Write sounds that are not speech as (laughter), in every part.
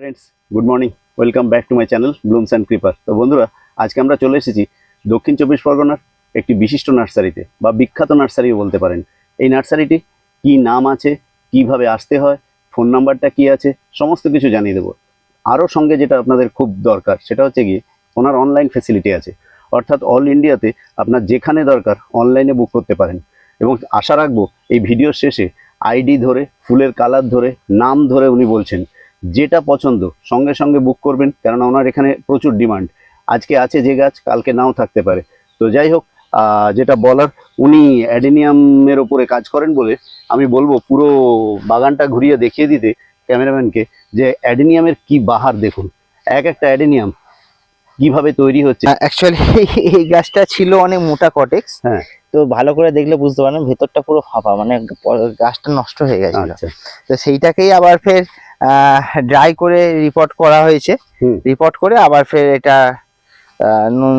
Friends good morning welcome back to my channel blooms and creeper তো বন্ধুরা, আজকে আমরা চলে এসেছি দক্ষিণ চব্বিশ পরগনার একটি বিশিষ্ট নার্সারিতে, বা বিখ্যাত নার্সারিও বলতে পারেন। এই নার্সারিটি কি নাম আছে, কীভাবে আসতে হয়, ফোন নাম্বারটা কি আছে, সমস্ত কিছু জানিয়ে দেবো। আরও সঙ্গে যেটা আপনাদের খুব দরকার, সেটা হচ্ছে গিয়ে ওনার অনলাইন ফেসিলিটি আছে। অর্থাৎ অল ইন্ডিয়াতে আপনার যেখানে দরকার অনলাইনে বুক করতে পারেন। এবং আশা রাখব, এই ভিডিওর শেষে আইডি ধরে, ফুলের কালার ধরে, নাম ধরে উনি বলছেন। যেটা পছন্দ সঙ্গে সঙ্গে বুক করবেন কেননা ওনার এখানে প্রচুর ডিমান্ড আজকে আছে যে গাছ কালকে নাও থাকতে পারে। তো যাই হোক যেটা বলার উনি অ্যাডেনিয়ামের ওপরে কাজ করেন বলে আমি বলব পুরো বাগানটা ঘুরিয়ে দেখিয়ে দিতে ক্যামেরাম্যানকে যে অ্যাডেনিয়ামের কি বাহার দেখুন। এক একটা অ্যাডেনিয়াম কীভাবে তৈরি হচ্ছে। অ্যাকচুয়ালি (laughs) এই গাছটা ছিল অনেক মোটা কটেক্স হ্যাঁ। তো ভালো করে দেখলে বুঝতে পারেন ভেতরটা পুরো ফাঁপা মানে গাছটা নষ্ট হয়ে গেছে আচ্ছা। তো সেইটাকেই আবার ফের ড্রাই করে রিপোর্ট করা হয়েছে। রিপোর্ট করে আবার ফের এটা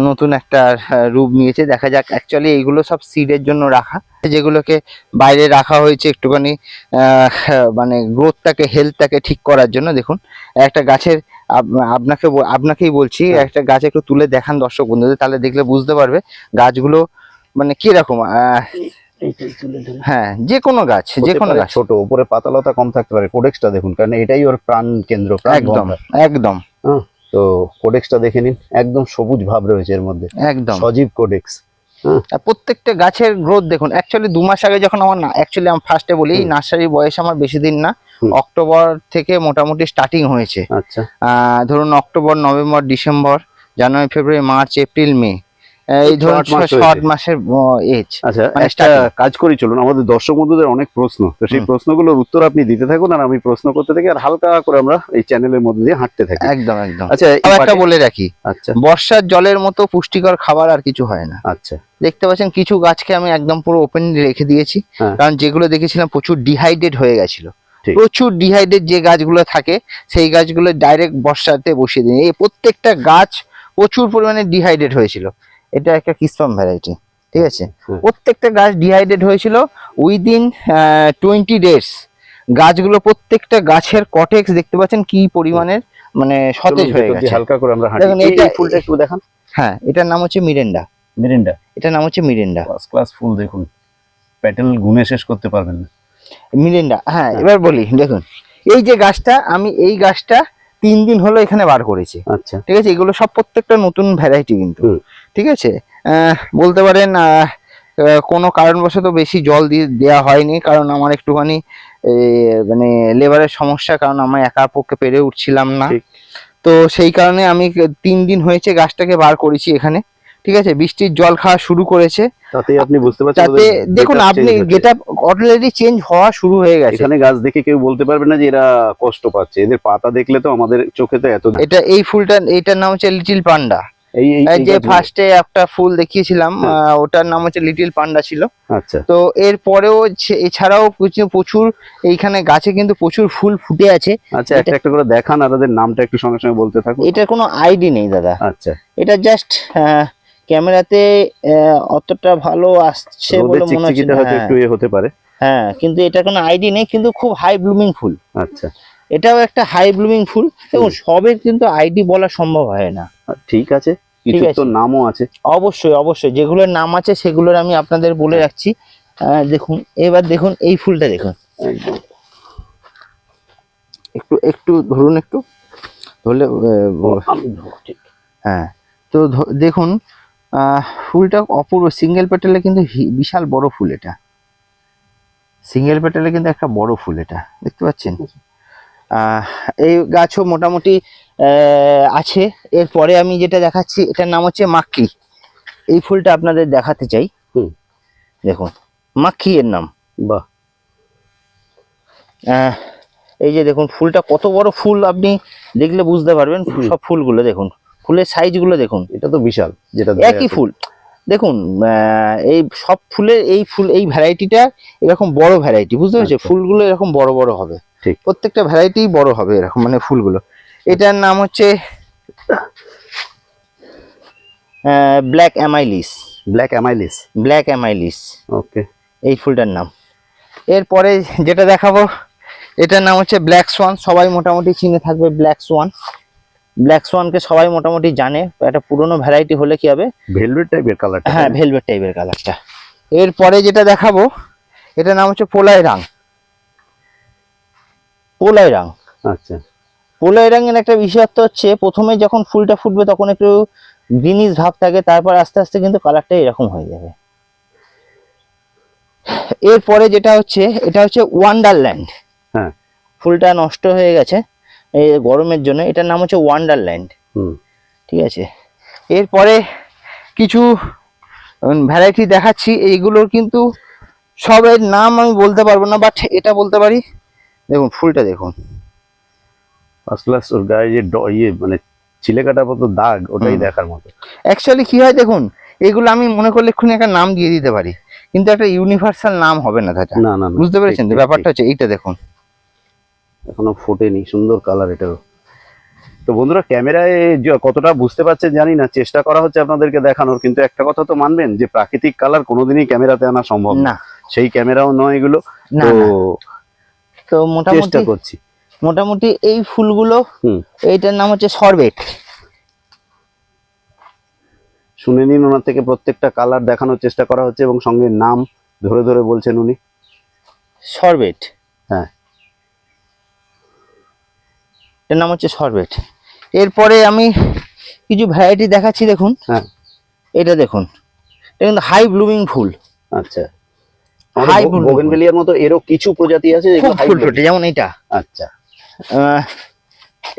নতুন একটা রূপ নিয়েছে। দেখা যাক অ্যাকচুয়ালি এইগুলো সব সিডের জন্য রাখা। যেগুলোকে বাইরে রাখা হয়েছে একটুখানি মানে গ্রোথটাকে হেলথটাকে ঠিক করার জন্য। দেখুন একটা গাছের আপনাকে আপনাকেই বলছি হ্যাঁ। একটা গাছ একটু তুলে দেখান দর্শক বন্ধুদের তাহলে দেখলে বুঝতে পারবে গাছগুলো মানে কীরকম আহ, হ্যাঁ যে কোনো গাছ যে কোনো গাছ। ছোট উপরে পাতালতা কম থাকতে পারে কোডেক্সটা দেখুন কারণ এটাই ওর প্রাণ কেন্দ্র একদম একদম। তো কোডেক্সটা দেখে নিন একদম সবুজ ভাব রয়েছে এর মধ্যে। একদম। সজীব কোডেক্স আর প্রত্যেকটা গাছের গ্রোথ দেখুন অ্যাকচুয়ালি দু মাস আগে যখন আমার না অ্যাকচুয়ালি আমি ফার্স্টে বলি নার্সারি। বয়স আমার বেশি দিন না অক্টোবর থেকে মোটামুটি স্টার্টিং হয়েছে। আচ্ছা। আহ, ধরুন October November December January February March April May এই ধরুন শর্ট মাসের এজ আচ্ছা মানে একটা কাজ করি চলুন। আমাদের দর্শক বন্ধুদের অনেক প্রশ্ন। তো সেই প্রশ্নগুলোর উত্তর আপনি দিতে থাকুন আর আমি প্রশ্ন করতে থাকি আর হালকা করে আমরা এই চ্যানেলের মধ্যে দিয়ে হাঁটতে থাকি। একদম একদম। আচ্ছা একটা বলে রাখি। আচ্ছা। বর্ষার জলের মতো পুষ্টিকর খাবার আর কিছু হয় না। আচ্ছা। দেখতে পাচ্ছেন কিছু গাছকে আমি একদম পুরো ওপেন রেখে দিয়েছি। হ্যাঁ। কারণ যেগুলো দেখেছিলাম প্রচুর ডিহাইড্রেট হয়ে গেছিল। প্রচুর ডিহাইড্রেট যে গাছগুলো থাকে সেই গাছগুলো ডাইরেক্ট বর্ষাতে বসিয়ে দিই। এই প্রত্যেকটা গাছ প্রচুর পরিমাণে ডিহাইড্রেট হয়েছিল। এটা একটা কিসপাম ভ্যারাইটি ঠিক আছে? প্রত্যেকটা গাছ ডিহাইড্রেট হয়েছিল উইদিন টোয়েন্টি ডেজ গাছগুলো প্রত্যেকটা গাছের কটেক্স দেখতে পাচ্ছেন কি পরিমাণের মানে সতেজ হয়ে গেছে। হালকা করে আমরা দেখুন, এই- এটা- ফুলটা একটু দেখান। হ্যাঁ এটার নাম হচ্ছে মিরেন্ডা। মিরিন্ডা? এটার নাম হচ্ছে মিরেন্ডা। ফার্স্ট ক্লাস ফুল দেখুন। প্যাটেল গুনে শেষ করতে পারবেন না। মিরেন্ডা হ্যাঁ হ্যাঁ। এবার বলি দেখুন এই যে গাছটা আমি এই গাছটা তিন দিন হলো এখানে বার করেছি। আচ্ছা। ঠিক আছে? এগুলো সব প্রত্যেকটা নতুন ভ্যারাইটি কিন্তু। ঠিক আছে? আহ, বলতে পারেন কোনো কারণবশত বেশি জল দিয়ে দেওয়া হয়নি কারণ আমার একটুখানি মানে লেবারের সমস্যা কারণ আমি একার পক্ষে পেরে উঠছিলাম না। তো সেই কারণে আমি তিন দিন হয়েছে গাছটাকে বার করেছি এখানে। ঠিক আছে? বৃষ্টির জল খাওয়া শুরু করেছে। তাতেই আপনি বুঝতে পারছেন তাতে দেখুন আপনি হচ্ছে। অলরেডি চেঞ্জ হওয়া শুরু হয়ে গেছে। এখানে গাছ দেখে কেউ বলতে পারবে না যে এরা কষ্ট পাচ্ছে। এদের পাতা দেখলে তো আমাদের চোখে তো এত এটা এই ফুলটা এইটার নাম হচ্ছে লিটিল পান্ডা। যে ফার্স্টে একটা ফুল দেখিয়েছিলাম হ্যাঁ। ওটার নাম হচ্ছে লিটিল পান্ডা ছিল। আচ্ছা। তো এর পরেও এছাড়াও কিছু প্রচুর এইখানে গাছে কিন্তু প্রচুর ফুল ফুটে আছে। আচ্ছা একটা একটা করে দেখান আর ওদের নামটা একটু সঙ্গে সঙ্গে বলতে থাকুন। এটার কোনো আইডি নেই দাদা। আচ্ছা। এটা জাস্ট ক্যামেরাতে অতটা ভালো আসছে বলে মনে হচ্ছে একটু এ হতে পারে। হ্যাঁ কিন্তু এটা কোনো আইডি নেই কিন্তু খুব হাই ব্লুমিং ফুল। আচ্ছা। এটাও একটা হাই ব্লুমিং ফুল। এবং সবের কিন্তু আইডি বলা সম্ভব হয় না। ঠিক আছে কিছু। তো নামও আছে। অবশ্যই অবশ্যই যেগুলোর নাম আছে সেগুলোর আমি আপনাদের বলে রাখছি। দেখুন এবার দেখুন এই ফুলটা দেখুন। একটু একটু ধরুন একটু ধরলে। হ্যাঁ তো দেখুন আহ, ফুলটা অপূর্ব সিঙ্গেল পেটালে কিন্তু বিশাল বড় ফুল এটা। সিঙ্গেল পেটালে কিন্তু একটা বড় ফুল এটা দেখতে পাচ্ছেন? এই গাছও মোটামুটি আছে। এরপরে আমি যেটা দেখাচ্ছি এটার নাম হচ্ছে মাক্কি। এই ফুলটা আপনাদের দেখাতে চাই। হুম। দেখুন মাক্কি এর নাম। বাহ। আহ, এই যে দেখুন ফুলটা কত বড় ফুল আপনি দেখলে বুঝতে পারবেন। সব ফুলগুলো দেখুন ফুলের সাইজগুলো দেখুন। এটা তো বিশাল যেটা একই ফুল। দেখুন এই সব ফুলের এই ফুল এই ভ্যারাইটিটা এরকম বড় ভ্যারাইটি বুঝতে পেরেছ? আচ্ছা। ফুলগুলো এরকম বড় বড় হবে। ঠিক। প্রত্যেকটা ভ্যারাইটি বড় হবে এরকম মানে ফুলগুলো। এটার নাম হচ্ছে black amaryllis black amaryllis black amaryllis okay এই ফুলটার নাম। এরপরে যেটা দেখাবো এটার নাম হচ্ছে ব্ল্যাক সোয়ান সবাই মোটামুটি চিনে থাকবে ব্ল্যাক সোয়ান ব্ল্যাক সোয়ানকে সবাই মোটামুটি জানে। একটা পুরনো ভ্যারাইটি হলে কি হবে? ভেলভেট টাইপের কালারটা হ্যাঁ ভেলভেট টাইপের কালারটা এরপরে যেটা দেখাবো এটার নাম হচ্ছে পোলাই রাং পোলাই রাং আচ্ছা। পোলাই রঙের একটা বিশেষত্ব হচ্ছে প্রথমে যখন ফুলটা ফুটবে তখন একটু গ্রিনিশ ভাব থাকে তারপর আস্তে আস্তে কিন্তু কালারটা এরকম হয়ে যাবে। এরপরে যেটা হচ্ছে এটা হচ্ছে ওয়ান্ডারল্যান্ড হ্যাঁ। ফুলটা নষ্ট হয়ে গেছে এই গরমের জন্য। এটার নাম হচ্ছে ওয়ান্ডারল্যান্ড ঠিক আছে। এরপরে কিছু ভ্যারাইটি দেখাচ্ছি। এইগুলোর কিন্তু সবের নাম আমি বলতে পারব না বাট এটা বলতে পারি। দেখুন ফুলটা দেখুন। ফার্স্ট ক্লাস ওর গায়ে যে ইয়ে মানে ছিলে কাটার মতো দাগ ওটাই দেখার মতো। অ্যাকচুয়ালি কি হয় দেখুন এগুলো আমি মনে করলে এক্ষুনি একটা নাম দিয়ে দিতে পারি। কিন্তু একটা ইউনিভার্সাল নাম হবে না দাদা না না বুঝতে পেরেছেন তো? ব্যাপারটা হচ্ছে এইটা দেখুন। এখনও ফোটেনি সুন্দর কালার এটাও। তো বন্ধুরা ক্যামেরায় কতটা বুঝতে পারছেন জানি না চেষ্টা করা হচ্ছে আপনাদেরকে দেখানোর কিন্তু একটা কথা তো মানবেন যে প্রাকৃতিক কালার কোনোদিনই ক্যামেরাতে আনা সম্ভব না। সেই ক্যামেরাও নয় এগুলো। তো তো মোটামুটি চেষ্টা করছি। মোটামুটি এই ফুলগুলো এইটার নাম হচ্ছে সরবেট শুনে নিন ওনার থেকে প্রত্যেকটা কালার দেখানোর চেষ্টা করা হচ্ছে এবং সঙ্গে নাম ধরে ধরে বলছেন উনি। সরবেট হ্যাঁ। এর নাম হচ্ছে সরবেট এরপরে আমি কিছু ভ্যারাইটি দেখাচ্ছি দেখুন। হ্যাঁ। এটা দেখুন। এটা কিন্তু হাই ব্লুমিং ফুল। আচ্ছা। Blooming বোগেনভেলিয়ার মতো এরও কিছু প্রজাতি আছে যেগুলো ফুল ফোটে যেমন এটা আচ্ছা।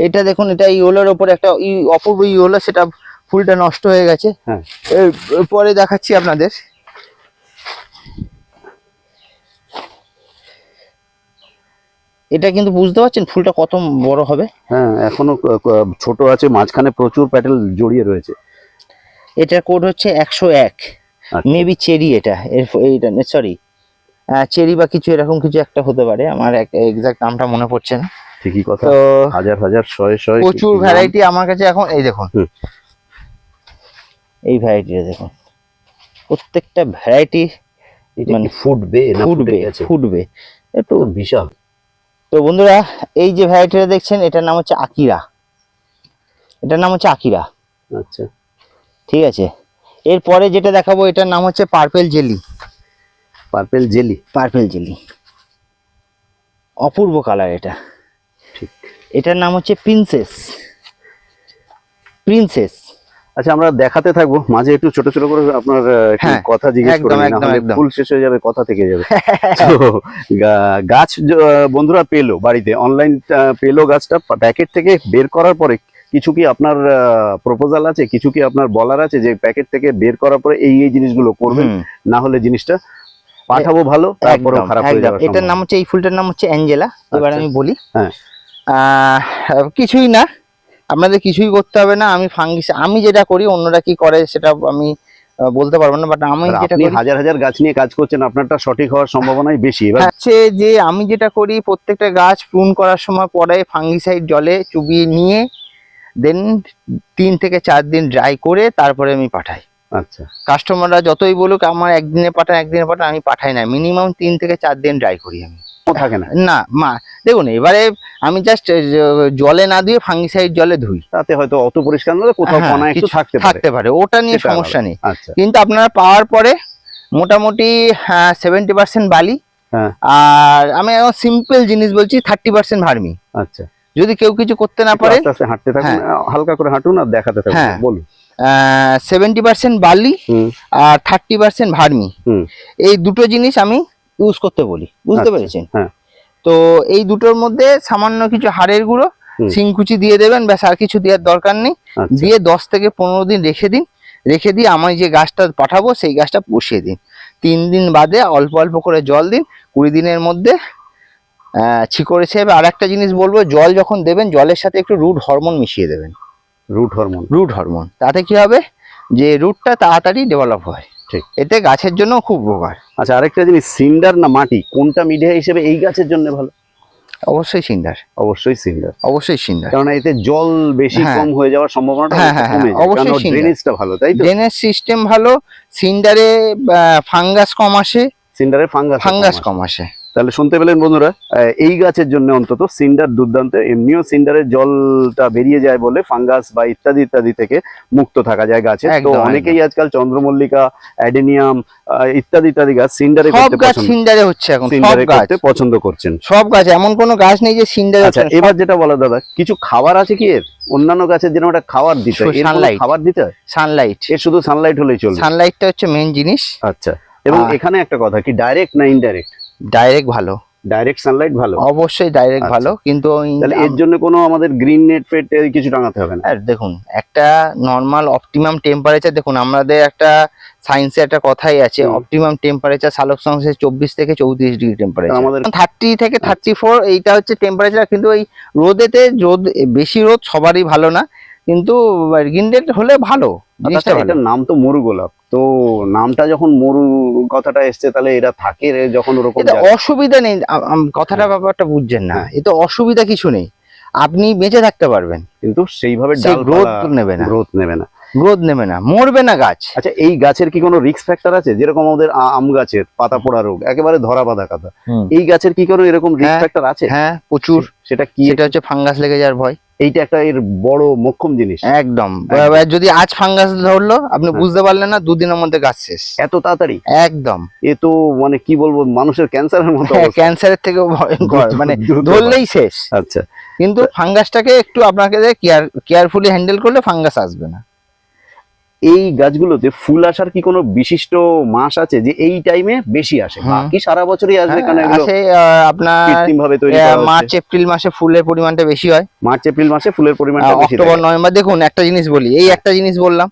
এটা দেখুন এটা ইয়োলোর ওপরে একটা অপূর্ব ইয়োলো সেটা ফুলটা নষ্ট হয়ে গেছে। হ্যাঁ। এরপরে দেখাচ্ছি আপনাদের। এটা কিন্তু বুঝতে পারছেন ফুলটা কত বড় হবে? হ্যাঁ এখনও ছোট আছে মাঝখানে প্রচুর প্যাটেল জড়িয়ে রয়েছে। এটার কোড হচ্ছে একশো এক। আচ্ছা। মেবি চেরি এটা এইটা সরি চেরি বা কিছু এরকম কিছু একটা হতে পারে আমার এক এক্সাক্ট নামটা মনে পড়ছে না। ঠিকই কথা? হাজার হাজার শয়ে শয়ে প্রচুর ভ্যারাইটি আমার কাছে এখন এই দেখুন। এই ভ্যারাইটিটা দেখুন। প্রত্যেকটা ভ্যারাইটি মানে ফুটবে ফুটবে ফুটবে। একটু বিশাল। তো বন্ধুরা এই যে ভ্যারাইটিটা দেখছেন এটার নাম হচ্ছে আকিরা। এটার নাম হচ্ছে আকিরা। আচ্ছা। ঠিক আছে? এরপরে যেটা দেখাবো এটার নাম হচ্ছে purple jelly purple jelly purple jelly অপূর্ব কালার এটা। এটার নাম হচ্ছে প্রিন্সেস। প্রিন্সেস। আচ্ছা আমরা দেখাতে থাকব। মাঝে একটু ছোট ছোট করে আপনার হ্যাঁ, কথা জিজ্ঞেস করে। ফুল শেষ হয়ে যাবে কথা থেকে যাবে। (laughs) গাছ বন্ধুরা পেল বাড়িতে। অনলাইন পেল গাছটা। প্যাকেট থেকে বের করার পরে কিছু কি আপনার প্রপোজাল আছে? কিছু কি আপনার বলার আছে যে প্যাকেট থেকে বের করার পরে এই এই জিনিসগুলো করবেন? না হলে জিনিসটা পাঠাবো ভালো একদম, খারাপ হয়ে যাবে এটার নাম হচ্ছে এই ফুলটার নাম হচ্ছে অ্যাঞ্জেলা। এবার আচ্ছা। আমি বলি। হ্যাঁ। আহ, কিছুই না। আপনাদের কিছুই করতে হবে না। আমি ফাঙ্গিস আমি যেটা করি অন্যরা কি করে সেটা আমি বলতে পারব না বাট আমি যেটা করি হাজার হাজার গাছ নিয়ে কাজ করছেন আপনারটা সঠিক হওয়ার সম্ভাবনাই বেশি। এবার হচ্ছে যে আমি যেটা করি প্রত্যেকটা গাছ প্রুন করার সময় পরে ফাঙ্গিসাইড জলে চুবিয়ে নিয়ে দেন তিন থেকে চার দিন ড্রাই করে তারপরে আমি পাঠাই। আচ্ছা। কাস্টমাররা যতই বলুক আমার একদিনে পাঠান একদিনে পাঠান আমি পাঠাই না। মিনিমাম তিন থেকে চার দিন ড্রাই করি আমি। থাকে না। না মা দেখুন এবারে আমি জাস্ট জলে না দিয়ে ফাঙ্গিসাইড জলে ধুই। তাতে হয়তো অত পরিষ্কার না কোথাও হ্যাঁ, কণা একটু থাকতে পারে। থাকতে পারে ওটা নিয়ে সমস্যা নেই। আচ্ছা। কিন্তু আপনারা পাওয়ার পরে মোটামুটি সেভেন্টি পার্সেন্ট বালি। হ্যাঁ। আর আমি সিম্পল জিনিস বলছি থার্টি পার্সেন্ট ভার্মি। আচ্ছা। যদি কেউ কিছু করতে না পারে আস্তে হাঁটতে থাকুন হালকা করে হাঁটুন আর দেখাতে থাকুন। হ্যাঁ। বলুন। সেভেন্টি পার্সেন্ট বালি হুম। আর থার্টি পার্সেন্ট ভার্মি। হুম। এই দুটো জিনিস আমি ইউজ করতে বলি। বুঝতে আচ্ছা, পেরেছেন? হ্যাঁ। তো এই দুটোর মধ্যে সামান্য কিছু হাড়ের গুঁড়ো। শিংকুচি দিয়ে দেবেন ব্যাস আর কিছু দেওয়ার দরকার নেই। আচ্ছা। দিয়ে দশ থেকে পনেরো দিন রেখে দিন। রেখে দিয়ে আমি যে গাছটা পাঠাবো সেই গাছটা বসিয়ে দিন। তিন দিন বাদে অল্প অল্প করে জল দিন। কুড়ি দিনের মধ্যে শিকড় হিসেবে আর একটা জিনিস বলব জল যখন দেবেন জলের সাথে একটু রুট হরমোন মিশিয়ে দেবেন। রুট হরমোন রুট হরমোন তাতে কি হবে? যে রুটটা তাড়াতাড়ি ডেভেলপ হয়। ঠিক। এতে গাছের জন্য খুব উপকার। আচ্ছা আরেকটা জিনিস সিন্ডার না মাটি? কোনটা মিডিয়া হিসেবে এই গাছের জন্য ভালো? অবশ্যই সিন্ডার। অবশ্যই সিন্ডার। অবশ্যই সিন্ডার। কারণ এতে জল বেশি হ্যাঁ। কম হয়ে যাওয়ার সম্ভাবনাটা হ্যাঁ, হ্যাঁ, কমে যায় অবশ্যই ড্রেনেজটা ভালো তাই তো? ড্রেনেজ সিস্টেম ভালো সিন্ডারে ফাঙ্গাস কম আসে। সিন্ডারে ফাঙ্গাস ফাঙ্গাস কম আসে। তাহলে শুনতে পেলেন বন্ধুরা এই গাছের জন্য অন্তত সিন্ডার দুর্দান্ত এমনিও সিন্ডারের জলটা বেরিয়ে যায় বলে ফাঙ্গাস বা ইত্যাদি ইত্যাদি থেকে মুক্ত থাকা যায় গাছে। তো অনেকেই আজকাল চন্দ্রমল্লিকা অ্যাডেনিয়াম ইত্যাদি ইত্যাদি গাছ সিন্ডারে সব গাছ সিন্ডারে হচ্ছে এখন সিন্ডারে করতে পছন্দ করছেন। সব গাছ এমন কোনো গাছ নেই যে সিন্ডারে আচ্ছা এবার যেটা বলা দাদা কিছু খাবার আছে কি এর? অন্যান্য গাছের যেরকম একটা খাবার দিতে হয়। এর খাবার দিতে হয়? সানলাইট এর শুধু সানলাইট হলেই চলবে। সানলাইটটা হচ্ছে মেন জিনিস। আচ্ছা এবং এখানে একটা কথা কি ডাইরেক্ট না ইনডাইরেক্ট ডাইরেক্ট ভালো। ডাইরেক্ট সানলাইট ভালো। অবশ্যই ডাইরেক্ট আচ্ছা। ভালো কিন্তু তাহলে এর জন্য কোনো আমাদের গ্রিন নেট ফেট কিছু টাঙাতে হবে না। আর দেখুন একটা নর্মাল অপটিমাম টেম্পারেচার দেখুন আমাদের একটা সায়েন্সে একটা কথাই আছে। অপটিমাম টেম্পারেচার সালোক সংশ্লেষ চব্বিশ থেকে চৌত্রিশ ডিগ্রি টেম্পারেচার আমাদের- থার্টি থেকে থার্টি ফোর এইটা হচ্ছে টেম্পারেচার কিন্তু ওই রোদেতে রোদ বেশি রোদ সবারই ভালো না কিন্তু হলে ভালো জিনিসটা আচ্ছা, ভালো। এটার নাম তো মরু গোলাপ। তো নামটা যখন মরু কথাটা এসছে তাহলে এটা থাকে যখন ওরকম অসুবিধা নেই। কথাটা ব্যাপারটা বুঝছেন না। এতে অসুবিধা কিছু নেই। আপনি বেঁচে থাকতে পারবেন। কিন্তু সেইভাবে রোদ গ্রোথ নেবে না। গ্রোথ নেবে না। গ্রোথ নেবে না মরবে না গাছ। আচ্ছা এই গাছের কি কোনো রিস্ক ফ্যাক্টর আছে? যেরকম আমাদের আম গাছের পাতা পোড়া রোগ একেবারে ধরা বাঁধা কথা এই গাছের কি কোনো এরকম রিস্ক ফ্যাক্টর আছে? হ্যাঁ প্রচুর। সেটা কি সেটা হচ্ছে ফাঙ্গাস লেগে যাওয়ার ভয়। এইটা একটা এর বড় মোক্ষম জিনিস। একদম। যদি আজ ফাঙ্গাস ধরলো আপনি হ্যাঁ। বুঝতে পারলেন না দুদিনের মধ্যে গাছ শেষ। এত তাড়াতাড়ি? একদম। এ তো মানে কি বলব মানুষের ক্যান্সারের মতো ক্যান্সারের থেকে ভয়ঙ্কর। মানে ধরলেই শেষ। আচ্ছা। কিন্তু ফাঙ্গাসটাকে একটু আপনাকে কেয়ার কেয়ারফুলি হ্যান্ডেল করলে ফাঙ্গাস আসবে না। এই গাছগুলোতে ফুল আসার কি কোনো বিশিষ্ট মাস আছে যে এই টাইমে বেশি আসে? হুম। বাকি সারা বছরই আসবে কারণ হ্যাঁ, এগুলো আসে আপনার ভাবে তৈরি। মার্চ এপ্রিল মাসে ফুলের পরিমাণটা বেশি হয়। মার্চ এপ্রিল মাসে ফুলের পরিমাণটা বেশি অক্টোবর নভেম্বর দেখুন একটা জিনিস বলি এই একটা জিনিস বললাম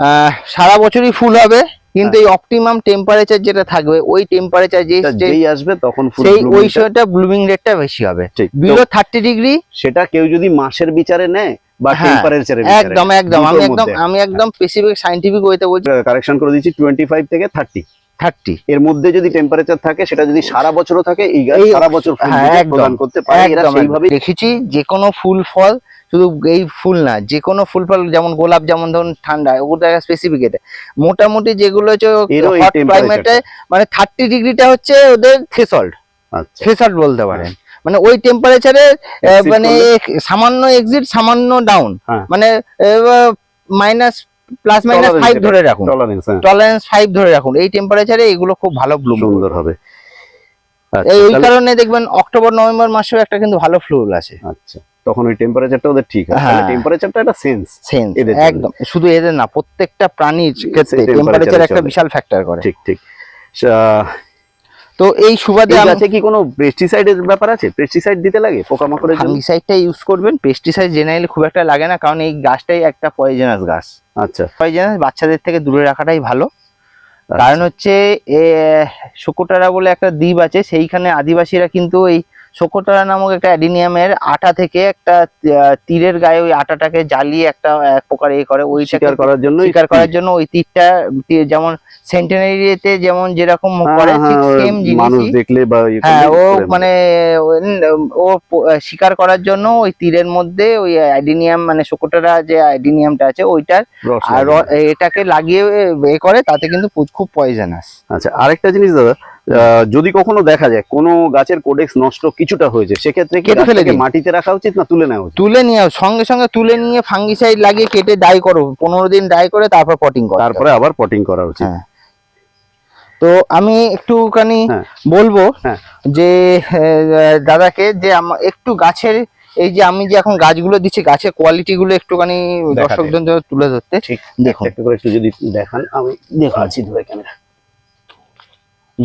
আহ, সারা বছরই ফুল হবে কিন্তু এই অপটিমাম টেম্পারেচার যেটা থাকবে ওই টেম্পারেচার যে যেই আসবে তখন ফুল সেই ওই সময়টা ব্লুমিং রেটটা বেশি হবে। বিলো থার্টি ডিগ্রি সেটা কেউ যদি মাসের বিচারে নেয় বা হ্যাঁ, টেম্পারেচারে একদম একদম। আমি একদম আমি একদম স্পেসিফিক সাইন্টিফিক ওয়েতে বলছি। কারেকশন করে দিচ্ছি টোয়েন্টি ফাইভ থেকে থার্টি থার্টি এর মধ্যে যদি টেম্পারেচার থাকে সেটা যদি সারা বছরও থাকে এই গাছ সারা বছর হ্যাঁ, দিতে প্রদান করতে পারে এরা একদম দেখেছি যে কোনো ফুল ফল শুধু এই ফুল না যে কোনো ফুল ফল যেমন গোলাপ যেমন ধরুন ঠান্ডা ওটা স্পেসিফিক এটা। মোটামুটি যেগুলো হচ্ছে হট ক্লাইমেটে মানে থার্টি ডিগ্রিটা হচ্ছে ওদের থ্রেসল্ড আচ্ছা। বলতে পারেন। মানে ওই টেম্পারেচারে মানে সামান্য এক্সিট সামান্য ডাউন হ্যাঁ। মানে মাইনাস প্লাস মাইনাস ফাইভ ধরে রাখুন। টলারেন্স হ্যাঁ। ফাইভ ধরে রাখুন। এই টেম্পারেচারে এগুলো খুব ভালো ব্লুম সুন্দর হবে। আচ্ছা, এই কারণে দেখবেন অক্টোবর নভেম্বর মাসেও একটা কিন্তু ভালো ফ্লুল আছে। আচ্ছা তখন ওই টেম্পারেচারটা ওদের ঠিক আছে। হ্যাঁ। টেম্পারেচারটা একটা সেন্স সেন্স একদম। শুধু এদের না প্রত্যেকটা প্রাণীর ক্ষেত্রে টেম্পারেচার একটা বিশাল ফ্যাক্টর করে। ঠিক ঠিক। তো এই সুবাদে আছে কি কোনো পেস্টিসাইডের ব্যাপার আছে? পেস্টিসাইড দিতে লাগে পোকামাকড়ের জন্য? ফাঙ্গিসাইডটা ইউজ করবেন পেস্টিসাইড জেনারেলি খুব একটা লাগে না কারণ এই গাছটাই একটা পয়জেনাস গাছ। আচ্ছা। পয়জেনাস বাচ্চাদের থেকে দূরে রাখাটাই ভালো। আচ্ছা। কারণ হচ্ছে শুকোটারা শোকোটারা বলে একটা দ্বীপ আছে সেইখানে আদিবাসীরা কিন্তু এই শোকোটারা নামক একটা অ্যাডিনিয়ামের আটা থেকে একটা তীরের গায়ে ওই আটাটাকে জ্বালিয়ে একটা এক প্রকার এ করে। ওই শিকার করার জন্য শিকার করার জন্য ওই তীরটা যেমন সেন্টেনারিতে যেমন যেরকম করে ঠিক সেম হ্যাঁ, মানুষ দেখলে বা ইয়ে হ্যাঁ ও মানে ও- শিকার করার জন্য ওই তীরের মধ্যে ওই আইডিনিয়াম মানে শোকোটারা যে অ্যাডিনিয়ামটা আছে ওইটার আর এটাকে লাগিয়ে এ করে তাতে কিন্তু খুব পয়জনাস আচ্ছা আরেকটা জিনিস দাদা যদি কখনো দেখা যায় কোনো গাছের কোডেক্স নষ্ট কিছুটা হয়েছে সেক্ষেত্রে কেটে ফেলে দিন। মাটিতে রাখা উচিত না তুলে নেওয়া তুলে নিয়ে সঙ্গে সঙ্গে তুলে নিয়ে ফাঙ্গিসাইড লাগিয়ে কেটে ডাই করো পনেরো দিন ডাই করে তারপর পটিং করো তারপরে আবার পটিং করা উচিত হ্যাঁ। তো আমি একটুখানি হ্যাঁ। বলব হ্যাঁ। যে দাদাকে যে একটু গাছের এই যে আমি যে এখন গাছগুলো দিচ্ছি গাছের কোয়ালিটি গুলো একটুখানি। দর্শকদের তুলে ধরতে দেখুন একটা করে একটু যদি দেখান আমি দেখুন আছি ধরে ক্যামেরা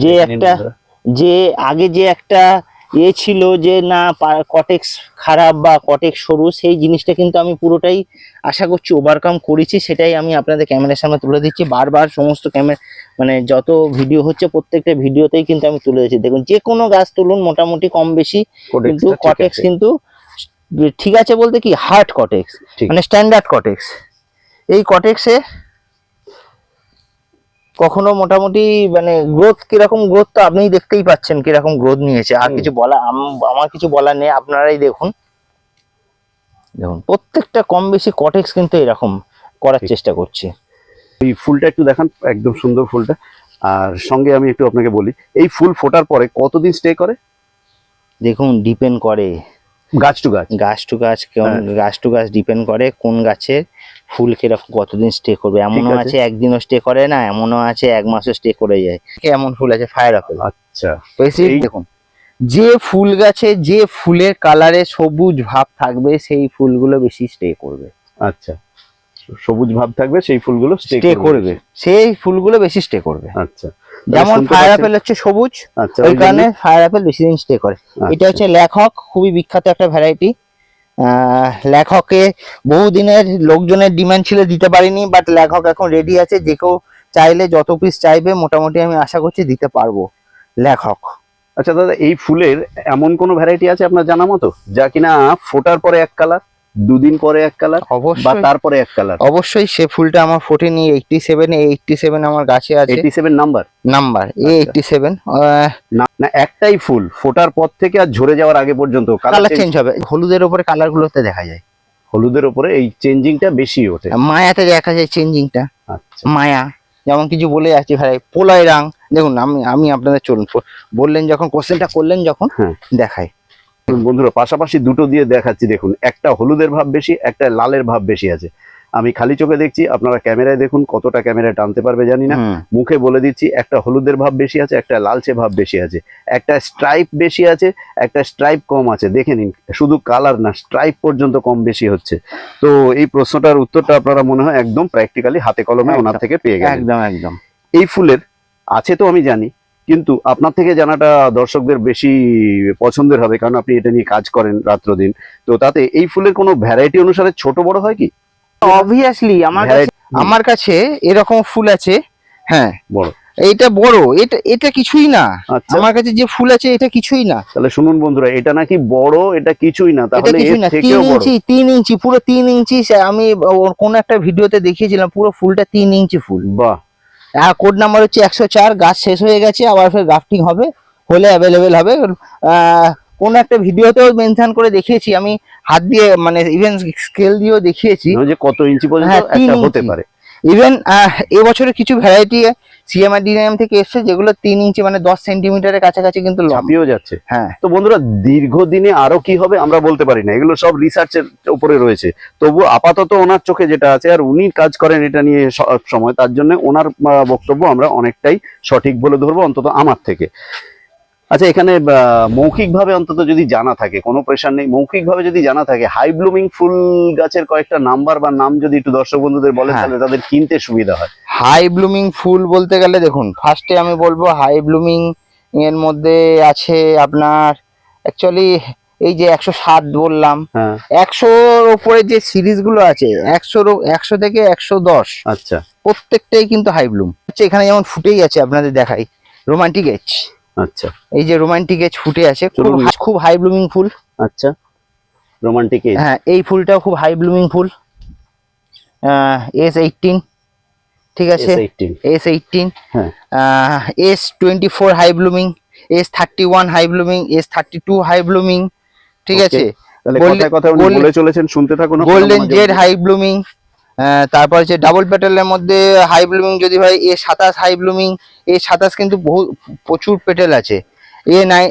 যে একটা যে আগে যে একটা ইয়ে ছিল যে না কটেক্স খারাপ বা কটেক্স সরু সেই জিনিসটা কিন্তু আমি পুরোটাই আশা করছি ওভারকাম করেছি সেটাই আমি আপনাদের ক্যামেরার সামনে তুলে দিচ্ছি। বারবার সমস্ত ক্যামেরা মানে যত ভিডিও হচ্ছে প্রত্যেকটা ভিডিওতেই কিন্তু আমি তুলে দিচ্ছি। দেখুন যে কোনো গাছ তুলুন মোটামুটি কম বেশি কিন্তু কটেক্স কিন্তু ঠিক আছে বলতে কি হার্ড কটেক্স মানে স্ট্যান্ডার্ড কটেক্স এই কটেক্সে কখনো মোটামুটি মানে গ্রোথ কীরকম গ্রোথ তো আপনিই দেখতেই পাচ্ছেন কীরকম গ্রোথ নিয়েছে। আর কিছু বলা আমার কিছু বলার নেই আপনারাই দেখুন। দেখুন প্রত্যেকটা কম বেশি কটেক্স কিন্তু এরকম করার চেষ্টা করছে। এই ফুলটা একটু দেখান একদম সুন্দর ফুলটা। আর সঙ্গে আমি একটু আপনাকে বলি এই ফুল ফোটার পরে কতদিন স্টে করে? দেখুন ডিপেন্ড করে। গাছ টু গাছ? গাছ টু গাছ কেমন হ্যাঁ। গাছ টু গাছ ডিপেন্ড করে কোন গাছের ফুল কীরকম কতদিন স্টে করবে। এমনও আছে। আছে একদিনও স্টে করে না এমনও আছে এক মাসও স্টে করে যায়। এমন ফুল আছে ফায়ার আপেল আচ্ছা। দেখুন যে ফুল গাছে যে ফুলের কালারে সবুজ ভাব থাকবে সেই ফুলগুলো বেশি স্টে করবে। আচ্ছা। সবুজ ভাব থাকবে সেই ফুলগুলো স্টে করবে। সেই ফুলগুলো বেশি স্টে করবে। আচ্ছা। যেমন ফায়ার? আপেল হচ্ছে সবুজ আচ্ছা ওই কারণে ফায়ার আপেল বেশি দিন স্টে করে। আচ্ছা। এটা হচ্ছে লেখক খুবই বিখ্যাত একটা ভ্যারাইটি লেখকে বহুদিনের লোকজনের ডিমান্ড ছিল দিতে পারিনি বাট লেখক এখন রেডি আছে যে কেউ চাইলে যত পিস চাইবে মোটামুটি আমি আশা করছি দিতে পারব লেখক। আচ্ছা দাদা এই ফুলের এমন কোনো ভ্যারাইটি আছে আপনার জানা মতো? যা কিনা ফোটার পরে এক কালার দুদিন পরে এক কালার বা তারপরে এক কালার অবশ্যই সে ফুলটা আমার ফোটেনি এইটটি সেভেন এইটটি সেভেন আমার গাছে আছে। এইটি সেভেন নাম্বার নাম্বার এ এইটটি সেভেন না একটাই ফুল ফোটার পর থেকে আর ঝরে যাওয়ার আগে পর্যন্ত কালার চেঞ্জ হবে। হলুদের উপরে কালার গুলোতে দেখা যায়। হলুদের উপরে এই চেঞ্জিংটা বেশি ওঠে। মায়াতে দেখা যায় চেঞ্জিংটা আচ্ছা। মায়া যেমন কিছু বলে যাচ্ছি ভাই পোলয় রাং। দেখুন আমি আমি আপনাদের চলুন বললেন যখন কোশ্চেনটা করলেন যখন হ্যাঁ। বন্ধুরা পাশাপাশি দুটো দিয়ে দেখাচ্ছি দেখুন। একটা হলুদের ভাব বেশি একটা লালের ভাব বেশি আছে। আমি খালি চোখে দেখছি আপনারা ক্যামেরায় দেখুন কতটা ক্যামেরায় টানতে পারবে জানি না। মুখে বলে দিচ্ছি একটা হলুদের ভাব বেশি আছে একটা লালচে ভাব বেশি আছে। একটা স্ট্রাইপ বেশি আছে একটা স্ট্রাইপ কম আছে। দেখে নিন শুধু কালার না স্ট্রাইপ পর্যন্ত কম বেশি হচ্ছে। তো এই প্রশ্নটার উত্তরটা আপনারা মনে হয় একদম প্র্যাকটিক্যালি হাতে কলমে ওনার থেকে পেয়ে গেলেন। একদম একদম। এই ফুলের আছে তো আমি জানি কিন্তু আপনার থেকে জানাটা দর্শকদের বেশি পছন্দের হবে কারণ আপনি এটা নিয়ে কাজ করেন রাত্র দিন। তো তাতে এই ফুলের কোনো ভ্যারাইটি অনুসারে ছোট বড় হয় কি? অবভিয়াসলি আমার কাছে আমার কাছে এরকম ফুল আছে। হ্যাঁ বড়। এটা বড়। এটা এটা কিছুই না। আচ্ছা। আমার কাছে যে ফুল আছে এটা কিছুই না। তাহলে শুনুন বন্ধুরা এটা নাকি বড় এটা কিছুই না। তাহলে এর তিন থেকেও বড়। ইঞ্চি তিন ইঞ্চি পুরো তিন ইঞ্চি আমি কোনো একটা ভিডিওতে দেখিয়েছিলাম পুরো ফুলটা তিন ইঞ্চি ফুল। বাহ আর কোড নাম্বার হচ্ছে একশো চার গাছ শেষ হয়ে গেছে আবার ফের গ্রাফটিং হবে হলে অ্যাভেলেবেল হবে। আহ, কোন একটা ভিডিওতেও মেনশন করে দেখিয়েছি আমি হাত দিয়ে মানে ইভেন স্কেল দিয়েও দেখিয়েছি। যে কত ইঞ্চি পর্যন্ত হ্যাঁ, হতে পারে। ইভেন এবছরে কিছু ভ্যারাইটি সিএমআর ডিএম থেকে এসছে যেগুলো তিন ইঞ্চি মানে দশ সেন্টিমিটারের কাছাকাছি কিন্তু ছাপিয়েও যাচ্ছে। হ্যাঁ। তো বন্ধুরা দীর্ঘদিনে আরও কি হবে আমরা বলতে পারি না। এগুলো সব রিসার্চের উপরে রয়েছে। তবু আপাতত ওনার চোখে যেটা আছে আর উনি কাজ করেন এটা নিয়ে সব সময় তার জন্য ওনার বক্তব্য আমরা অনেকটাই সঠিক বলে ধরবো অন্তত আমার থেকে। আচ্ছা এখানে মৌখিক ভাবে অন্তত যদি জানা থাকে কোনো প্রেশার নেই মৌখিক ভাবে যদি জানা থাকে হাই ব্লুমিং ফুল গাছের কয়েকটা নাম্বার বা নাম যদি একটু দর্শক বন্ধুদের বলেন হ্যাঁ। তাহলে তাদের কিনতে সুবিধা হয়। হাই ব্লুমিং ফুল বলতে গেলে দেখুন ফার্স্টে আমি বলব হাই ব্লুমিং এর মধ্যে আছে আপনার অ্যাকচুয়ালি এই যে একশো সাত বললাম হ্যাঁ। একশোর ওপরে যে সিরিজগুলো আছে একশোর একশো থেকে একশো দশ আচ্ছা। প্রত্যেকটাই কিন্তু হাই ব্লুম হচ্ছে এখানে যেমন ফুটেই আছে আপনাদের দেখাই রোমান্টিক এজ আচ্ছা। এই যে রোমান্টিক এজ ফুটে আছে খুব হাই ব্লুমিং ফুল। আচ্ছা। রোমান্টিক হ্যাঁ এই ফুলটাও খুব হাই ব্লুমিং ফুল। এস এইটিন ঠিক আছে? S eighteen. S twenty four high blooming S thirty one high blooming S thirty two high blooming ঠিক আছে? গোল্ডেন জেড হাই ব্লুমিং তারপর হচ্ছে ডাবল পেটেলের মধ্যে হাই ব্লুমিং যদি হয়, এ সাতাশ হাই ব্লুমিং এ সাতাশ কিন্তু বহু, প্রচুর পেটেল আছে। এ নাই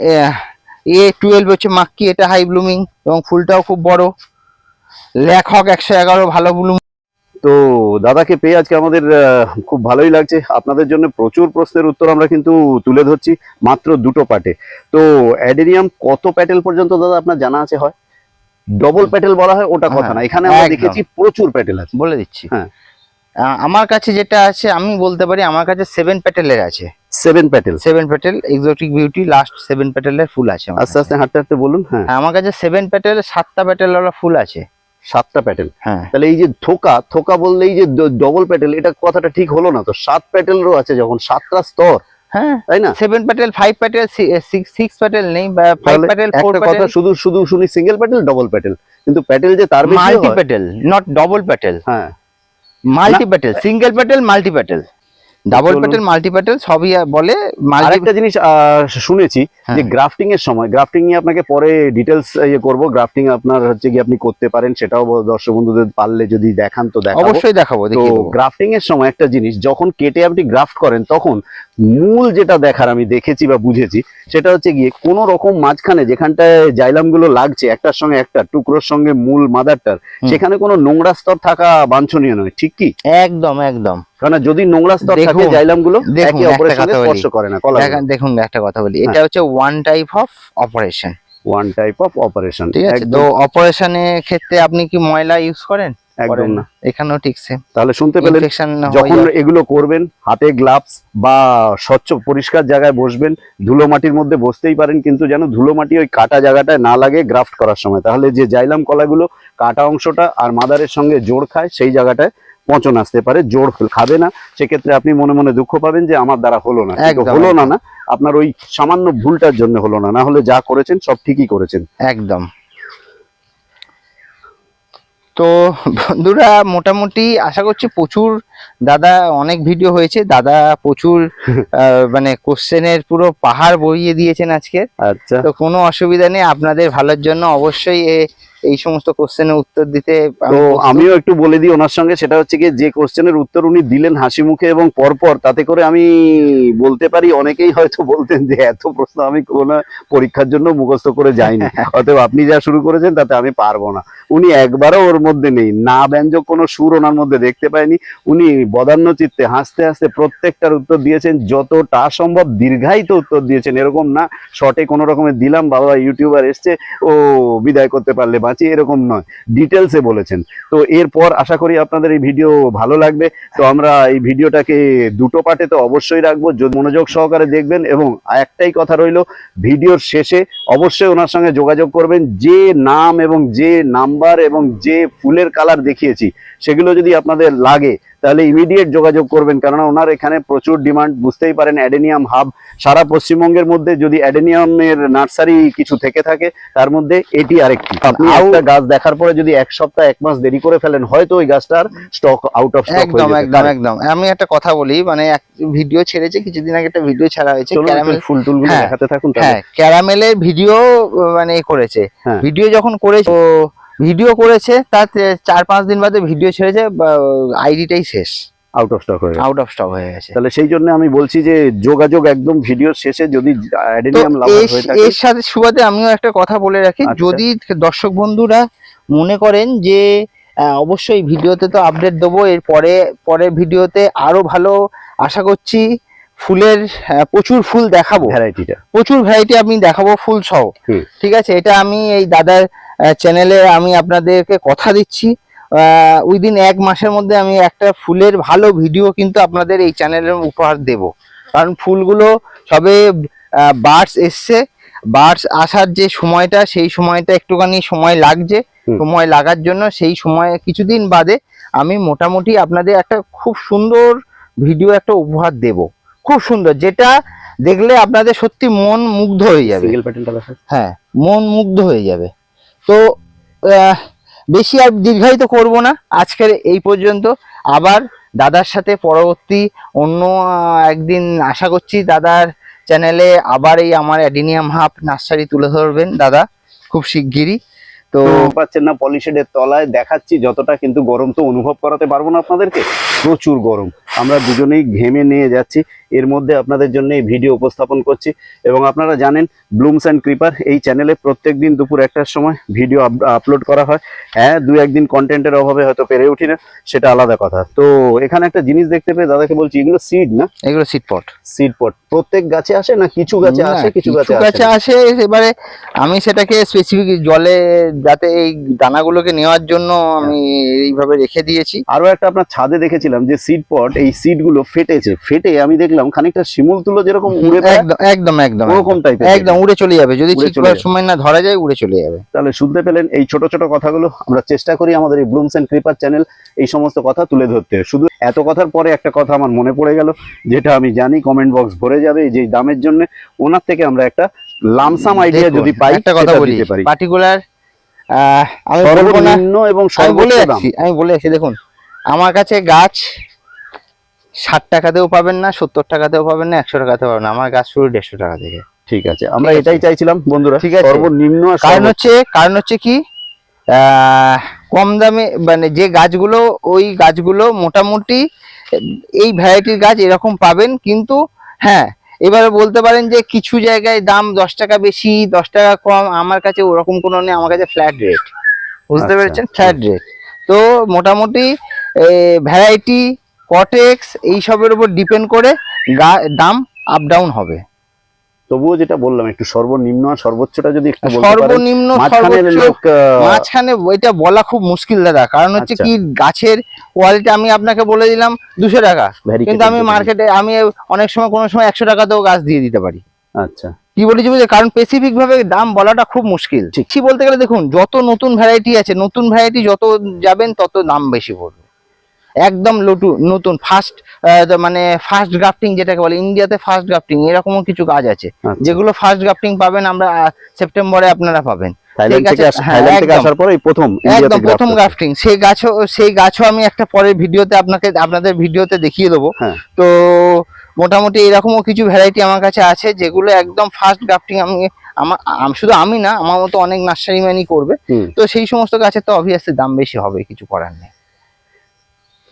এ টুয়েলভ হচ্ছে মাক্কি, এটা হাই ব্লুমিং এবং ফুলটাও খুব বড়। লেখক একশো এগারো, ভালো ব্লুম তো দাদাকে পেয়ে আজকে আমাদের খুব ভালোই লাগছে। আপনাদের জন্য প্রচুর প্রশ্নের উত্তর আমরা কিন্তু তুলে ধরছি মাত্র দুটো পার্টে তো অ্যাডেনিয়াম কত প্যাটেল পর্যন্ত দাদা আপনার জানা আছে হয়? ডবল প্যাটেল বলা হয় ওটা কথা না। হ্যাঁ, এখানে আমরা দেখেছি প্রচুর প্যাটেল আছে। বলে দিচ্ছি। হ্যাঁ। আমার কাছে যেটা আছে আমি বলতে পারি আমার কাছে সেভেন প্যাটেলের আছে। Seven petal seven petal exotic beauty last seven প্যাটেলের ফুল আছে আস্তে। আস্তে হাঁটতে হাঁটতে বলুন হ্যাঁ। আমার কাছে সেভেন প্যাটেল সাতটা পেটেল ফুল আছে। সাতটা প্যাটেল হ্যাঁ। তাহলে এই যে থোকা থোকা বললেই যে ডবল প্যাটেল এটা কথাটা ঠিক হলো না তো? সাত প্যাটেলেরও আছে যখন সাতটা স্তর। হ্যাঁ তাই না? Seven petal five petal six six petal নেই ফাইভ প্যাটেল ফোর কথা শুধু শুধু শুনি সিঙ্গেল প্যাটেল ডবল প্যাটেল কিন্তু প্যাটেল যে তার multi petal not double petal হ্যাঁ। Multi petal single petal multi petal double petal multi petal সবই বলে আরেকটা জিনিস শুনেছি যে হ্যাঁ। গ্রাফটিং এর সময় গ্রাফটিং নিয়ে আপনাকে পরে ডিটেলস ইয়ে করব। গ্রাফটিং আপনার হচ্ছে কি আপনি করতে পারেন সেটাও দর্শক বন্ধুদের পারলে যদি দেখান তো দেখাবো। অবশ্যই দেখাবো তো গ্রাফটিং এর সময় একটা জিনিস যখন কেটে আপনি গ্রাফট করেন তখন মূল যেটা দেখার আমি দেখেছি বা বুঝেছি সেটা হচ্ছে গিয়ে কোন রকম মাঝখানে যেখানটায় জাইলামগুলো লাগছে একটার সঙ্গে একটা টুকরোর সঙ্গে মূল মাদারটার সেখানে কোনো নোংরা স্তর থাকা বাঞ্ছনীয় নয় ঠিক কি? একদম একদম। কারণ যদি নোংরা স্তর থাকে দেখুন, জাইলামগুলো দেখুন, একে অপরের সঙ্গে স্পর্শ করে না দেখুন একটা কথা বলি। হ্যাঁ। এটা হচ্ছে one type of operation one type of operation ঠিক আছে? তো অপারেশনের ক্ষেত্রে আপনি কি ময়লা ইউজ করেন? একদম না। এখানেও ঠিক সেম তাহলে শুনতে পেলেন যখন এগুলো করবেন হাতে গ্লাভস বা স্বচ্ছ পরিষ্কার জায়গায় বসবেন ধুলো মাটির মধ্যে বসতেই পারেন কিন্তু যেন ধুলো মাটি ওই কাটা জায়গাটায় না লাগে গ্রাফট করার সময়। তাহলে যে জাইলাম কলাগুলো কাটা অংশটা আর মাদারের সঙ্গে জোড় খায় সেই জায়গাটায় পচন আসতে পারে জোর খাবে না। সেক্ষেত্রে আপনি মনে মনে দুঃখ পাবেন যে আমার দ্বারা হলো না। হলো না না আপনার ওই সামান্য ভুলটার জন্য হলো না। না হলে যা করেছেন সব ঠিকই করেছেন। একদম। তো বন্ধুরা মোটামুটি আশা করছি প্রচুর দাদা অনেক ভিডিও হয়েছে। দাদা প্রচুর (laughs) আহ, মানে কোশ্চেনের পুরো পাহাড় বইয়ে দিয়েছেন আজকে। আচ্ছা। তো কোনো অসুবিধা নেই আপনাদের ভালোর জন্য অবশ্যই এ- এই সমস্ত কোশ্চেনের উত্তর দিতে তো আমিও একটু বলে দিই ওনার সঙ্গে সেটা হচ্ছে কি যে কোশ্চেনের উত্তর উনি দিলেন হাসি মুখে এবং পরপর তাতে করে আমি বলতে পারি অনেকেই হয়তো বলতেন যে এত প্রশ্ন আমি কোনো পরীক্ষার জন্য মুখস্থ করে যাইনি। (laughs) অতএব আপনি যা শুরু করেছেন তাতে আমি পারব না। উনি একবারও ওর মধ্যে নেই না ব্যঞ্জক কোনো সুর ওনার মধ্যে দেখতে পাইনি। উনি বদান্য চিত্তে হাসতে হাসতে প্রত্যেকটার উত্তর দিয়েছেন যতটা সম্ভব দীর্ঘায়িত উত্তর দিয়েছেন। এরকম না শর্টে কোনো রকমের দিলাম বাবা ইউটিউবার এসছে ও বিদায় করতে পারলে বাঁচি এরকম নয়। ডিটেলসে বলেছেন। তো এরপর আশা করি আপনাদের এই ভিডিও ভালো লাগবে। তো আমরা এই ভিডিওটাকে দুটো পার্টে তো অবশ্যই রাখব। মনোযোগ সহকারে দেখবেন এবং একটাই কথা রইল, ভিডিওর শেষে অবশ্যই ওনার সঙ্গে যোগাযোগ করবেন। যে নাম এবং যে নাম্বার এবং যে ফুলের কালার দেখিয়েছি, সেগুলো যদি আপনাদের লাগে তাহলে ইমিডিয়েট যোগাযোগ করবেন। কেননা ওনার এখানে প্রচুর ডিমান্ড বুঝতেই পারেন অ্যাডেনিয়াম হাব সারা পশ্চিমবঙ্গের মধ্যে যদি অ্যাডেনিয়ামের নার্সারি কিছু থেকে থাকে তার মধ্যে এটি আরেকটি। আপনি একটা গাছ দেখার পরে যদি এক সপ্তাহ এক মাস দেরি করে ফেলেন হয়তো ওই গাছটার স্টক আউট অফ স্টক একদম একদম একদম। আমি একটা কথা বলি মানে এক ভিডিও ছেড়েছে কিছুদিন আগে একটা ভিডিও ছাড়া হয়েছে ক্যারামেল ফুল টুলগুলো হ্যাঁ, দেখাতে থাকুন। হ্যাঁ ক্যারামেলের ভিডিও মানে করেছে। হ্যাঁ। ভিডিও যখন করেছে তো ভিডিও করেছে তার চার পাঁচ দিন বাদে ভিডিও ছেড়েছে আইডিটাই শেষ। আউট অফ স্টক হয়ে আউট অফ স্টক হয়ে গেছে। তাহলে সেই জন্য আমি বলছি যে যোগাযোগ একদম ভিডিওর শেষে যদি তো অ্যাডেনিয়াম লাভার এর- হয়ে থাকে এর সাথে সুবাদে আমিও একটা কথা বলে রাখি আচ্ছা। যদি দর্শক বন্ধুরা মনে করেন যে অবশ্যই ভিডিওতে তো আপডেট দেবো এর পরে পরের ভিডিওতে আরও ভালো আশা করছি ফুলের প্রচুর ফুল দেখাবো। ভ্যারাইটিটা। প্রচুর ভ্যারাইটি আমি দেখাবো ফুল সহ। ঠিক আছে? এটা আমি এই দাদার চ্যানেলে আমি আপনাদেরকে কথা দিচ্ছি। উইদিন এক মাসের মধ্যে আমি একটা ফুলের ভালো ভিডিও কিন্তু আপনাদের এই চ্যানেলের উপহার দেব। কারণ ফুলগুলো সবে বার্ডস এসছে। বার্ডস আসার যে সময়টা সেই সময়টা একটুখানি সময় লাগছে। সময় লাগার জন্য সেই সময় কিছুদিন বাদে আমি মোটামুটি আপনাদের একটা খুব সুন্দর ভিডিও একটা উপহার দেব। খুব সুন্দর যেটা দেখলে আপনাদের সত্যি মন মুগ্ধ হয়ে যাবে। হ্যাঁ মন মুগ্ধ হয়ে যাবে। তো বেশি আর দীর্ঘায়িত করব না আজকের এই পর্যন্ত। আবার দাদার সাথে পরবর্তী অন্য একদিন আশা করছি দাদার চ্যানেলে আবার এই আমার অ্যাডিনিয়াম হাফ নার্সারি তুলে ধরবেন দাদা খুব শিগগিরই। তো পাচ্ছেন না পলিশেডের তলায় দেখাচ্ছি যতটা কিন্তু গরম তো অনুভব করাতে পারব না আপনাদেরকে। প্রচুর গরম। আমরা দুজনেই ঘেমে নিয়ে যাচ্ছি। এর মধ্যে আপনাদের জন্য এই ভিডিও উপস্থাপন করছি। এবং আপনারা জানেন ব্লুমস অ্যান্ড ক্রিপার এই চ্যানেলে প্রত্যেক দিন দুপুর একটার সময় ভিডিও আপলোড করা হয়। হ্যাঁ দু একদিন কন্টেন্টের অভাবে হয়তো পেরে উঠি না সেটা আলাদা কথা। তো এখানে একটা জিনিস দেখতে পেয়ে দাদাকে বলছি এগুলো সিড না? এগুলো সিড পট সিড পট প্রত্যেক গাছে আসে না কিছু গাছে আসে কিছু গাছে আসে গাছে আসে এবারে আমি সেটাকে স্পেসিফিক জলে যাতে এই দানাগুলোকে নেওয়ার জন্য আমি এইভাবে রেখে দিয়েছি। আরও একটা আপনার ছাদে দেখেছিলাম যে সিড পট এই সিডগুলো ফেটেছে। ফেটে আমি দেখলাম খানিকটা শিমুল তুলো যেরকম উড়ে একদম একদম একদম ওরকম টাইপের একদম উড়ে চলে যাবে। যদি উড়ে ঠিক চলে করার যাবে। সময় না ধরা যায় উড়ে চলে যাবে। তাহলে শুনতে পেলেন এই ছোট ছোট কথাগুলো। আমরা চেষ্টা করি আমাদের এই ব্লুমস এন্ড ক্রিপার চ্যানেল এই সমস্ত কথা তুলে ধরতে। শুধু এত কথার পরে একটা কথা আমার মনে পড়ে গেল যেটা আমি জানি কমেন্ট বক্স ভরে যাবে যে দামের জন্য। ওনার থেকে আমরা একটা লামসাম আইডিয়া যদি পাই একটা কথা বলি পারি। পার্টিকুলার আমি বলব না। এবং সর্বোচ্চ দাম। আমি বলে যাচ্ছি দেখুন আমার কাছে গাছ ষাট টাকাতেও পাবেন না সত্তর টাকাতেও পাবেন না একশো টাকাতেও পাবেন না। আমার গাছ শুরু দেড়শো টাকা থেকে। ঠিক আছে আমরা এটাই চাইছিলাম বন্ধুরা। ঠিক আছে। সর্বনিম্ন কারণ হচ্ছে কারণ হচ্ছে কি কম দামে মানে যে গাছগুলো ওই গাছগুলো মোটামুটি এই ভ্যারাইটির গাছ এরকম পাবেন কিন্তু হ্যাঁ এবারে বলতে পারেন যে কিছু জায়গায় দাম দশ টাকা বেশি দশ টাকা কম আমার কাছে ওরকম কোনো নেই আমার কাছে ফ্ল্যাট রেট বুঝতে আচ্ছা, পেরেছেন? ফ্ল্যাট রেট তো মোটামুটি ভ্যারাইটি কটেক্স এইসবের উপর ডিপেন্ড করে দাম আপ ডাউন হবে। তবুও যেটা বললাম একটু সর্বনিম্ন আর সর্বোচ্চটা যদি একটু সর্বনিম্ন মাঝখানে এটা বলা খুব মুশকিল দাদা। কারণ হচ্ছে আচ্ছা। কি গাছের কোয়ালিটি আমি আপনাকে বলে দিলাম দুশো টাকা। কিন্তু আমি মার্কেটে আমি অনেক সময় কোনো সময় একশো টাকাতেও গাছ দিয়ে দিতে পারি। আচ্ছা। কি বলেছি বুঝলে? কারণ স্পেসিফিক ভাবে দাম বলাটা খুব মুশকিল। ঠিক। বলতে গেলে দেখুন যত নতুন ভ্যারাইটি আছে নতুন ভ্যারাইটি যত যাবেন তত দাম বেশি পড়বে। একদম লটু নতুন ফার্স্ট মানে ফার্স্ট গ্রাফটিং যেটাকে বলে ইন্ডিয়াতে ফার্স্ট গ্রাফটিং এরকমও কিছু গাছ আছে। আচ্ছা। যেগুলো ফার্স্ট গ্রাফটিং পাবেন আমরা সেপ্টেম্বরে আপনারা পাবেন। হ্যাঁ, একদম। প্রথম গ্রাফটিং সেই গাছও সেই গাছও আমি একটা পরের ভিডিওতে আপনাকে আপনাদের ভিডিওতে দেখিয়ে দেবো। হ্যাঁ। তো মোটামুটি এরকমও কিছু ভ্যারাইটি আমার কাছে আছে যেগুলো একদম ফার্স্ট গ্রাফটিং আমি আমার শুধু আমি না আমার মতো অনেক নার্সারি ম্যানই করবে। তো সেই সমস্ত গাছের তো অবভিয়াসলি দাম বেশি হবে কিছু করার নেই।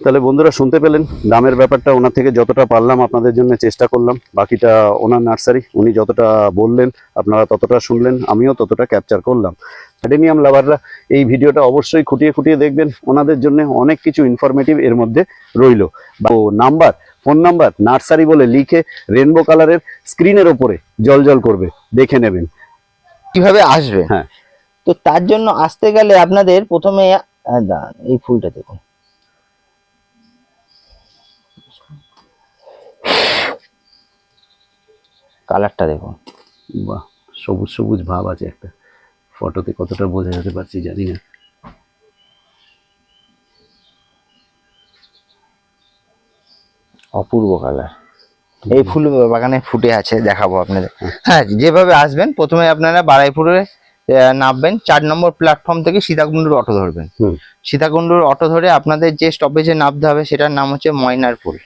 তাহলে বন্ধুরা শুনতে পেলেন দামের ব্যাপারটা ওনার থেকে যতটা পারলাম আপনাদের জন্য চেষ্টা করলাম বাকিটা ওনার নার্সারি উনি যতটা বললেন আপনারা ততটা শুনলেন আমিও ততটা ক্যাপচার করলাম। অ্যাডেনিয়াম লাভাররা এই ভিডিওটা অবশ্যই খুঁটিয়ে খুঁটিয়ে দেখবেন ওনাদের জন্য অনেক কিছু ইনফরমেটিভ এর মধ্যে রইল। ও নাম্বার ফোন নাম্বার নার্সারি বলে লিখে রেনবো কালারের স্ক্রিনের ওপরে জল জল করবে দেখে নেবেন। কীভাবে আসবে? হ্যাঁ। তো তার জন্য আসতে গেলে আপনাদের প্রথমে এই ফুলটা দেখুন। কালারটা দেখুন। বাহ সবুজ সবুজ ভাব আছে একটা। ফটোতে কতটা বোঝা যেতে পারছি জানি না। অপূর্ব কালার। এই ফুল বাগানে ফুটে আছে দেখাবো আপনাদের। হ্যাঁ যেভাবে আসবেন প্রথমে আপনারা বারাইপুরে নামবেন। চার নম্বর প্ল্যাটফর্ম থেকে সীতাকুণ্ডুর অটো ধরবেন। সীতাকুণ্ডুর অটো ধরে আপনাদের যে স্টপেজে নামতে হবে সেটার নাম হচ্ছে ময়নারপুল।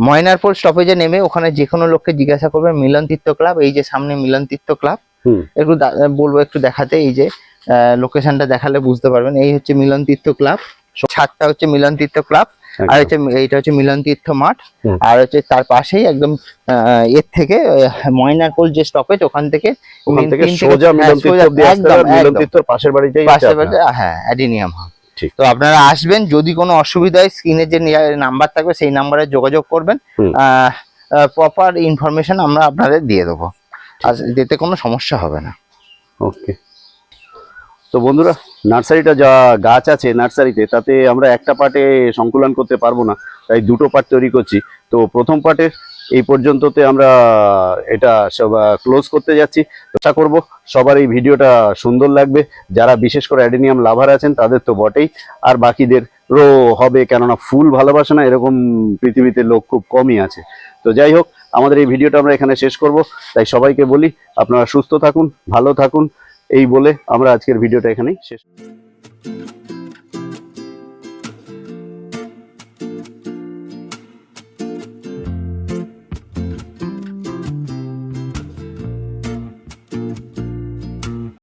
ময়নারপুল স্টপেজে নেমে ওখানে যে কোনো লোককে জিজ্ঞাসা করবেন মিলন তীর্থ ক্লাব এই যে সামনে মিলন তীর্থ ক্লাব একটু বলব একটু দেখাতে এই যে লোকেশনটা দেখালে বুঝতে পারবেন এই হচ্ছে মিলন তীর্থ ক্লাব ছাদটা হচ্ছে মিলন তীর্থ ক্লাব আর হচ্ছে এইটা হচ্ছে মিলন তীর্থ মাঠ আর হচ্ছে তার পাশেই একদম এর থেকে আহ, ময়নারকোল যে স্টপেজ ওখান থেকে সোজা হ্যাঁ, মিলন তীর্থ পাশের বাড়িটাই হ্যাঁ অ্যাডিনিয়াম হাব। তো আপনারা আসবেন যদি কোনো অসুবিধা হয় স্ক্রিনে যে নাম্বার থাকবে সেই নাম্বারে যোগাযোগ করবেন। প্রপার ইনফরমেশন আমরা আপনাদের দিয়ে দেবো। আর যেতে কোনো সমস্যা হবে না। ওকে তো বন্ধুরা নার্সারিটা যা গাছ আছে নার্সারিতে তাতে আমরা একটা পার্টে সংকুলন করতে পারব না। তাই দুটো পার্ট তৈরি করছি। তো প্রথম পার্টের এই পর্যন্ততে আমরা এটা সব ক্লোজ করতে যাচ্ছি। আশা করব সবার এই ভিডিওটা সুন্দর লাগবে। যারা বিশেষ করে অ্যাডেনিয়াম লাভার আছেন, তাদের তো বটেই। আর বাকিদেরও হবে কেননা ফুল ভালোবাসে না, এরকম পৃথিবীতে লোক খুব কমই আছে। তো যাই হোক, আমাদের এই ভিডিওটা আমরা এখানে শেষ করব। তাই সবাইকে বলি, আপনারা সুস্থ থাকুন, ভালো থাকুন। এই বলে আমরা আজকের ভিডিওটা এখানেই শেষ।